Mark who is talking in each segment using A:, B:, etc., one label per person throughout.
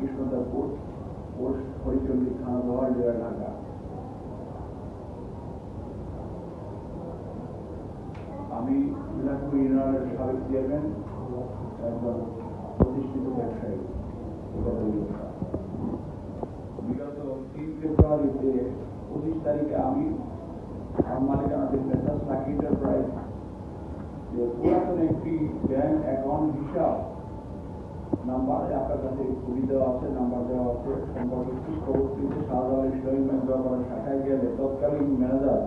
A: কৃষ্ণদাপুর post হরিচন্ডী থানা দোহার জেলা ঢাকা আমি মিলাপুর ইউনিয়নের সাবেক চেয়ারম্যান একজন প্রতিষ্ঠিত ব্যবসায়ী। বিগত তিন ফেব্রুয়ারিতে পঁচিশ তারিখে আমি মালিকানাধীন মেসার্স লাকি এন্টারপ্রাইজ যে পুরাতন একটি ব্যাংক অ্যাকাউন্ট হিসাব নাম্বার আপনার কাছে ছবি দেওয়া আছে, নাম্বার দেওয়া আছে সম্পর্কে কি খবরটিতে শাহজালাল ইসলামী ব্যাংক শাখায় গেলে তৎকালীন ম্যানেজার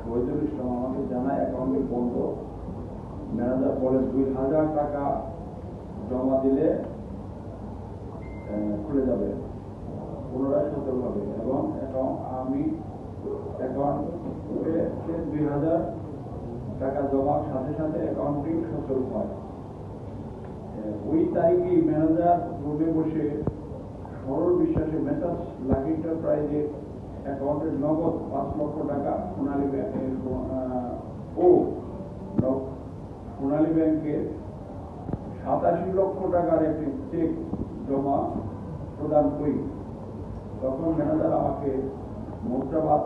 A: শহীদুল ইসলাম আমাকে জানায়, অ্যাকাউন্টে বন্ধ। ম্যানেজার বলে, দুই হাজার টাকা জমা দিলে খুলে যাবে, পুনরায় সচল হবে এবং অ্যাকাউন্ট আমি অ্যাকাউন্টে দুই হাজার টাকা জমার সাথে সাথে অ্যাকাউন্টটি সচল হয়। ওই তারিখে ম্যানেজার রুমে বসে সরল বিশ্বাসে মেসার্স লাকি এন্টারপ্রাইজের অ্যাকাউন্টের নগদ পাঁচ লক্ষ টাকা সোনালী ব্যাংকের ও সোনালী ব্যাংকের সাতাশি লক্ষ টাকার একটি চেক জমা প্রদান করি। তখন ম্যানেজার আমাকে মুদ্রাবাদ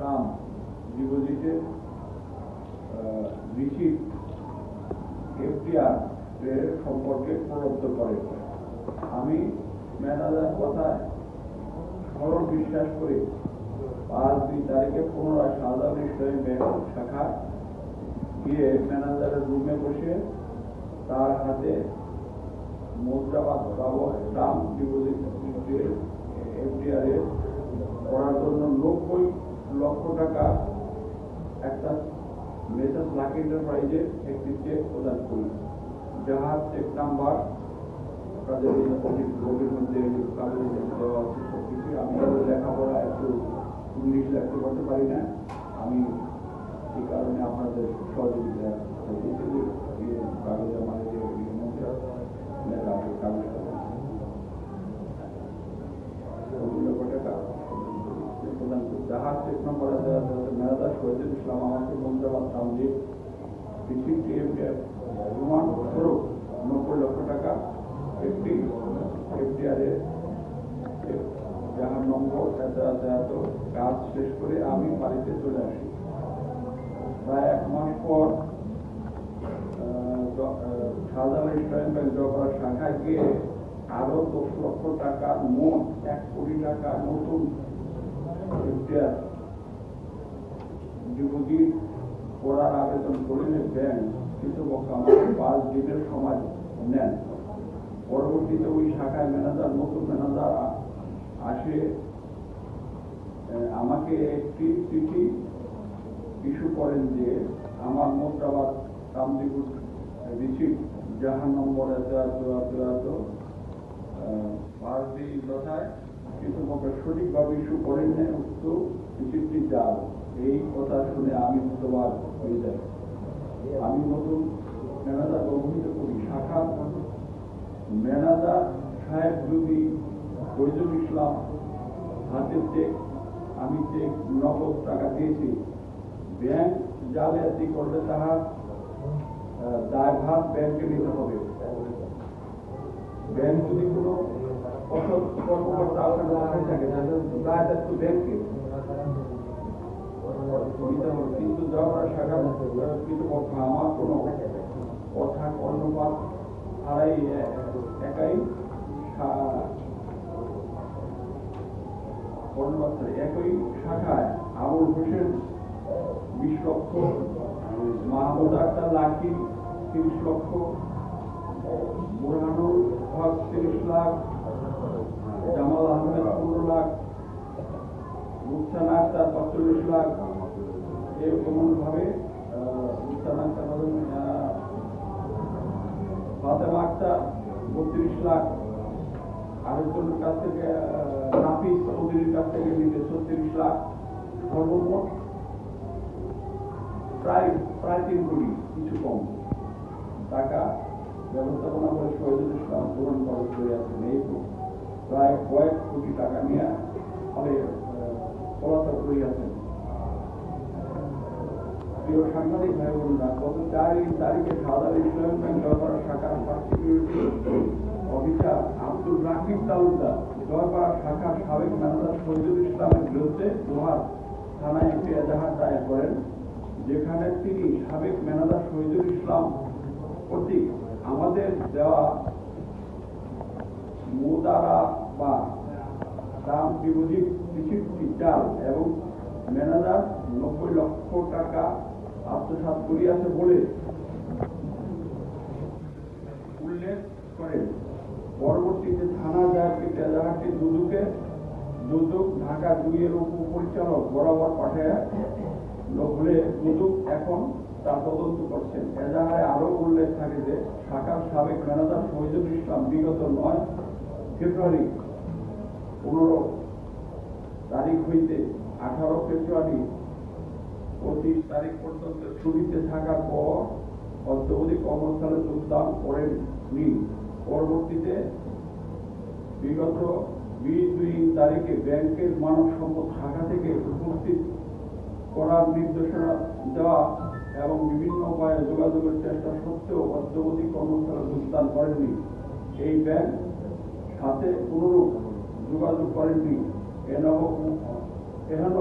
A: কাম ডিপোজিটের রিসিপ্ট এফডিআর এর সম্পর্কে প্রলব্ধ করে। আমি ম্যানেজার কথায় সরল বিশ্বাস করে। পাঁচ দুই তারিখে পুনরায় শাহজাহান ইসলামী ব্যাংক শাখা গিয়ে ম্যানেজারের রুমে বসে তার হাতে মুদ্রাবাদ ডিপোজিট করার জন্য নব্বই লক্ষ টাকা একটা মেসার্স লাকি এন্টারপ্রাইজে একটি চেক প্রদান করি। যাহার চেক নাম্বার। এই বইয়ের মধ্যে দেওয়া আছে সব কিছু আমি লেখাপড়া একটু ইংলিশ লিখতে পারতে পারি না। আমি এই কারণে আপনাদের সহযোগিতা যে কাগজে আমাদের যে যাহার চেক নম্বর আছে মেয়াদা শহীদুল ইসলাম আমাকে সামজিৎ রিসিপ্ট প্রমাণ স্বরূপ নব্বই লক্ষ টাকা একটি এফডিআর এর যাহার নম্বর এত কাজ শেষ করে আমি বাড়িতে চলে আসি। প্রায় এক মাস পর জগড়া শাখায় গিয়ে আরও দশ লক্ষ টাকার মোট এক কোটি টাকা নতুন এফডিআর ডিপোজিট করার আবেদন করলে ব্যাংক আমাকে পাঁচ দিনের সময় নেন। পরবর্তীতে ওই শাখায় ম্যানেজার, নতুন ম্যানেজার আসে। আমাকে একটি চিঠি ইস্যু করেন যে আমার মোদ্রাবাদ কামদিপুর রিসিপ্ট যাহার নম্বর কথায় কৃতপক্ষের সঠিকভাবে ইস্যু করেন উক্ত রিসিপ্টটি জাল এই কথা শুনে আমি হতবাক হয়ে যাই। আমি নতুন ম্যানেজার অভিহিত করি শাখা। ম্যানেজার সাহেব যদি ফরিদুল ইসলাম হাতে চেক আমি চেক নগদ টাকা দিয়েছি। ব্যাংক জালিয়াতি করলে আহ, দায়ভার ব্যাংকে নিতে হবে। ব্যাংক যদি কোনো অসৎ কর্মকর্তা আপনার থাকে তাহলে দায় দায়িত্ব ব্যাংকে নিতে হবে কিন্তু যাওয়ার শাখা কৃতপক্ষ আমার কোনো কথা কর্ণপাত ছাড়াই একাই একই শাখায় আবুল হোসেন বিশ লক্ষ মাহমুদ আক্তার লাকি তিরিশ লক্ষ বুরহানুল হক তিরিশ লাখ জামাল আহমেদ পনেরো লাখ বত্রিশ লাখ আরেকজনের কাছ থেকে নাফিস চৌধুরীর কাছ থেকে নিতে ছত্রিশ লাখ সর্বমোট প্রায় প্রায় তিন কোটি, কিছু কম টাকা ব্যবস্থাপনা করে ইসলাম পূরণ করে আছেন এই প্রায় কয়েক কোটি টাকা নিয়ে সাংবাদিক ভাই বোনরা গত চারই তারিখে ইসলাম শাখার অফিসার আব্দুল রাকিব তালুকদার জয়পাড়া শাখার সাবেক ইসলামের বিরুদ্ধে দোহার থানায় একটি এজাহার দায়ের করেন যেখানে তিনি সাবেক ম্যানেজার শহীদুল ইসলাম কর্তৃক আমাদের দেওয়া মুদারা বা দাম ডিপোজিট রিসিপ্টটি চাল এবং ম্যানেজার নব্বই লক্ষ টাকা আত্মসাৎ করিয়াছে বলে উল্লেখ পরবর্তীতে থানা দুদুকে দুদুক ঢাকা দুইয়ের বরাবর দুদুক এখন তা তদন্ত করছেন। এজাহারে আরও উল্লেখ থাকে যে ঢাকার সাবেক ম্যানেজার শহীদুল ইসলাম বিগত নয় ফেব্রুয়ারি পনেরো তারিখ হইতে আঠারো ফেব্রুয়ারি পঁচিশ তারিখ পর্যন্ত ছুটিতে থাকার পর অদ্যবধি কর্মস্থলে যোগদান করেননি পরবর্তীতে বিগত বিশ দুই তারিখে ব্যাংকের মানব সম্পদ শাখা থেকে উপস্থিত করার নির্দেশনা দেওয়া এবং বিভিন্ন উপায়ে যোগাযোগের চেষ্টা সত্ত্বেও অদ্যবধি কর্মস্থলে যোগদান করেননি। এই ব্যাংক সাথে কোনরূপ যোগাযোগ করেননি। এনব এহেন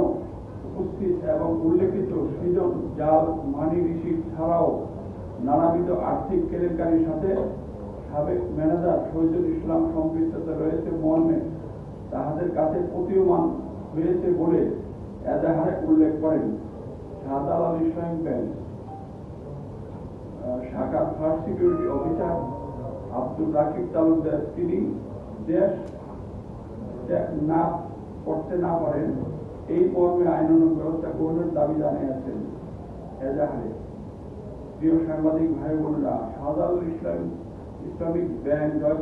A: উপস্থিত এবং উল্লেখিত সৃজন জাল, মানি রিসিট ছাড়াও নানাবিধ আর্থিক কেলেঙ্কারির সাথে সাবেক ম্যানেজার শহীদুল ইসলাম সম্পৃক্ততা রয়েছে মর্মে। তাহাদের কাছে প্রতীয়মান হয়েছে বলে এজাহারে উল্লেখ করেন শাহজালাল ইসলাম ব্যাংক শাখার first security officer Abdul Rakib Talukdar. তিনি দেশ ত্যাগ না করতে না পারেন। এই মর্মে আইন ব্যবস্থা গ্রহণের দাবি জানিয়েছেন এজাহারে। প্রিয় সাংবাদিক ভাই বোনেরা, শাহজালাল ইসলাম ইসলামিক ব্যাংক জয়